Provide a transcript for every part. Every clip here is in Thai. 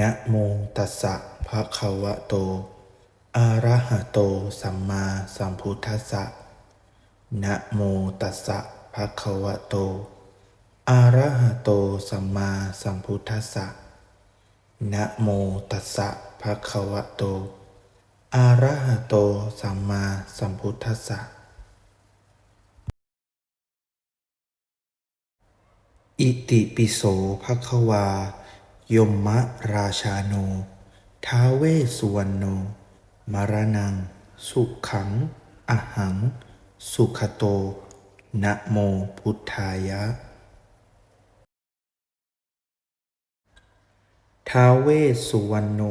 นะโมตัสสะภะคะวะโต อะระหะโต สัมมาสัมพุทธัสสะ นะโมตัสสะภะคะวะโต อะระหะโต สัมมาสัมพุทธัสสะ นะโมตัสสะภะคะวะโต อะระหะโต สัมมาสัมพุทธัสสะ อิติปิโสภะคะวา ยมมะราชาโน ท้าเวสุวรรณโนมรณัง สุขัง อหัง สุขโต นะโมพุทธายะ ท้าเวสุวรรณโน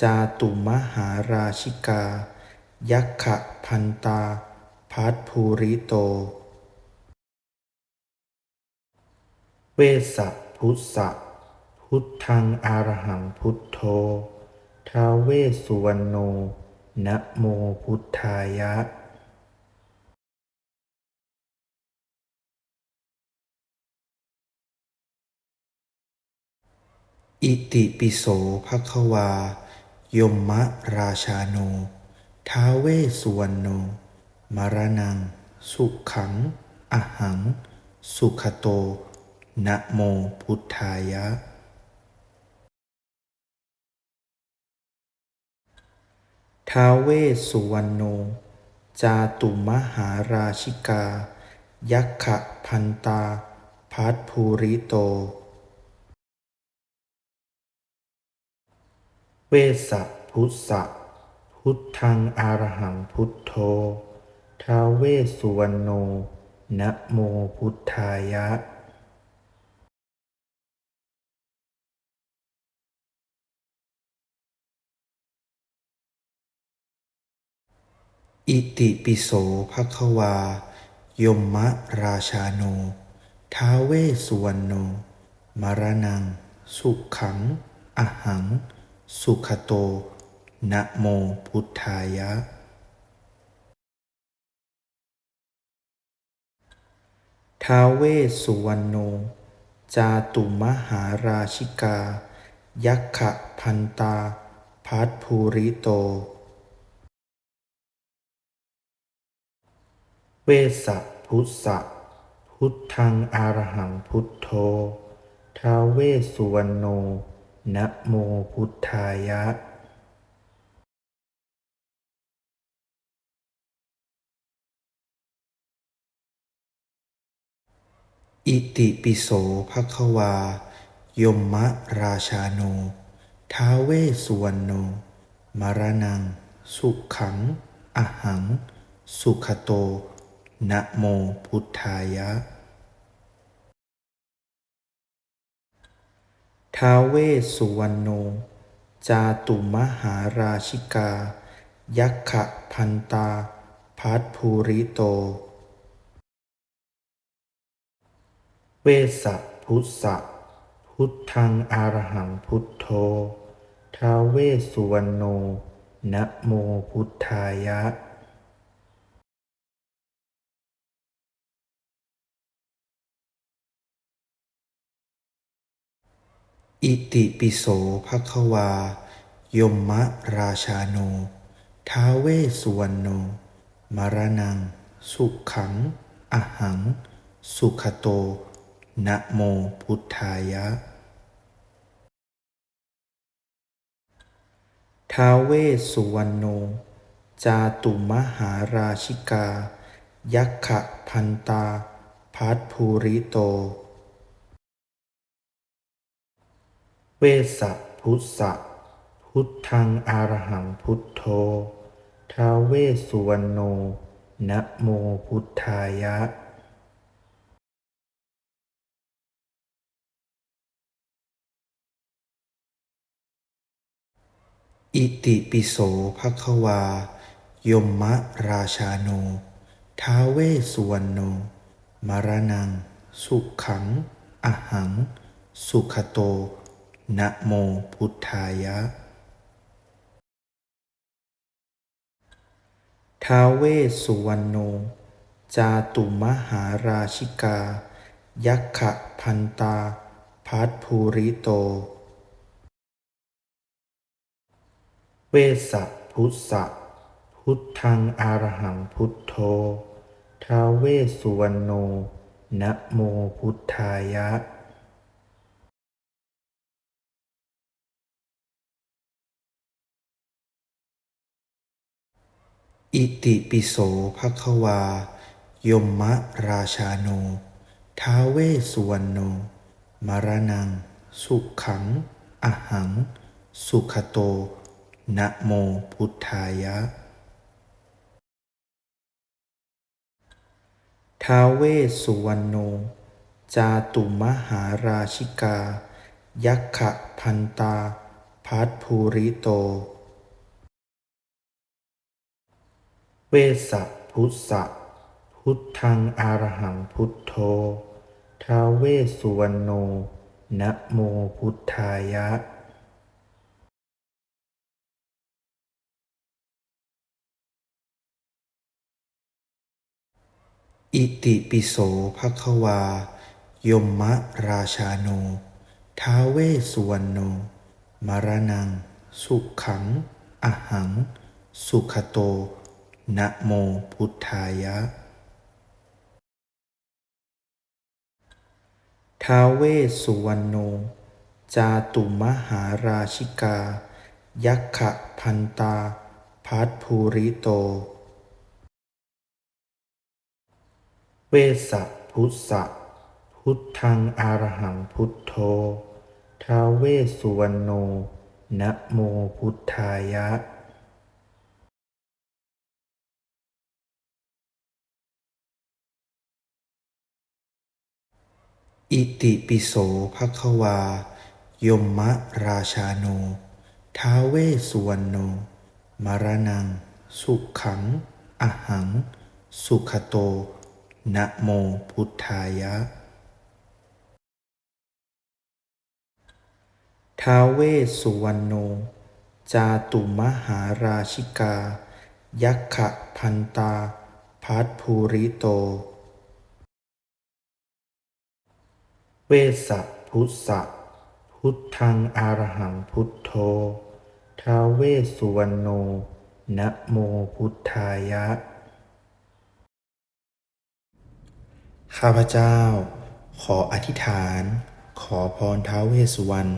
จาตุมหาราชิกา ยักขะพันตา พัทภูริโต เวสสะพุทธะ พุทธังอารหังพุทโธท้าเวสุวรรณโนนะโมพุทธายะอิติปิโสภะคะวายมมะราชาโน ท้าเวสุวรรณโน มรณัง สุขัง อหัง สุขโต นะโมพุทธายะ ท้าเวสสุวรรณโน จาตุมหาราชิกา ยักขะพันตา พัทภูริโต เวสสะพุทธะพุทธังอารหังพุทโธท้าเวสสุวรรณโนนะโมพุทธายะ อิติปิโสภะคะวา ยมมะราชาโน ท้าเวสุวรรณโน มรณัง สุขัง อหัง สุขโต นะโมพุทธายะ ท้าเวสสุวรรณโน จาตุมหาราชิกา ยักขะพันตา พัทภูริโต เวสสะพุทธะพุทธังอารหังพุทโธท้าเวสุวรรณโนนะโมพุทธายะอิติปิโสภะคะวา ยมมะราชาโน ท้าเวสสุวรรณโน มรณัง สุขัง อหัง สุขโต นะโมพุทธายะ ท้าเวสุวรรณโน จาตุมหาราชิกา ยักขะพันตา พัทภูริโต เวสสะพุทธะพุทธังอารหังพุทโธ ท้าเวสุวรรณโนนะโมพุทธายะ อิติปิโสภะคะวา ยมมะราชาโน ท้าเวสุวรรณโน มรณัง สุขัง อหัง สุขโต นะโมพุทธายะ ท้าเวสสุวรรณโน จาตุมหาราชิกา ยักขะพันตา พัทภูริโต เวสสะพุทธะพุทธังอารหังพุทโธท้าเวสุวรรณโนนะโมพุทธายะอิติปิโสภะคะวา ยมมะราชาโน ท้าเวสุวรรณโน มรณัง สุขัง อหัง สุขโต นะโมพุทธายะ ท้าเวสสุวรรณโน จาตุมหาราชิกา ยักขะพันตา พัทภูริโต เวสสะพุทธะพุทธังอารหังพุทโธ ท้าเวสสุวรรณโนนะโมพุทธายะ อิติปิโสภควา ยมมะราชาโน ท้าเวสุวรรณโน มรณัง สุขัง อหัง สุขโต นะโมพุทธายะ ท้าเวสสุวรรณโน จาตุมหาราชิกา ยักขะพันตา พัทภูริโต เวสสะพุทธะพุทธังอารหังพุทโธท้าเวสุวรรณโนนะโมพุทธายะอิติปิโสภควายมมะราชาโน ท้าเวสุวรรณโน มรณัง สุขัง อหัง สุขโต นะโมพุทธายะ ท้าเวสสุวรรณโน จาตุมหาราชิกา ยักขะพันตา พัทภูริโต เวสสะพุทธะพุทธังอารหังพุทโธท้าเวสสุวรรณโนนะโมพุทธายะ อิติปิโสภควา ยมมะราชาโน ท้าเวสุวรรณโน มรณัง สุขัง อหัง สุขโต นะโมพุทธายะ ท้าเวสสุวรรณโน จาตุมหาราชิกา ยักขะพันตา พัทภูริโต วสสะพุทธะพุทธังอารหังพุทโธท้าเวสุวรรณโนนะโมพุทธายะ ข้าพเจ้า ขออธิษฐาน ขอพรท้าเวสุวรรณ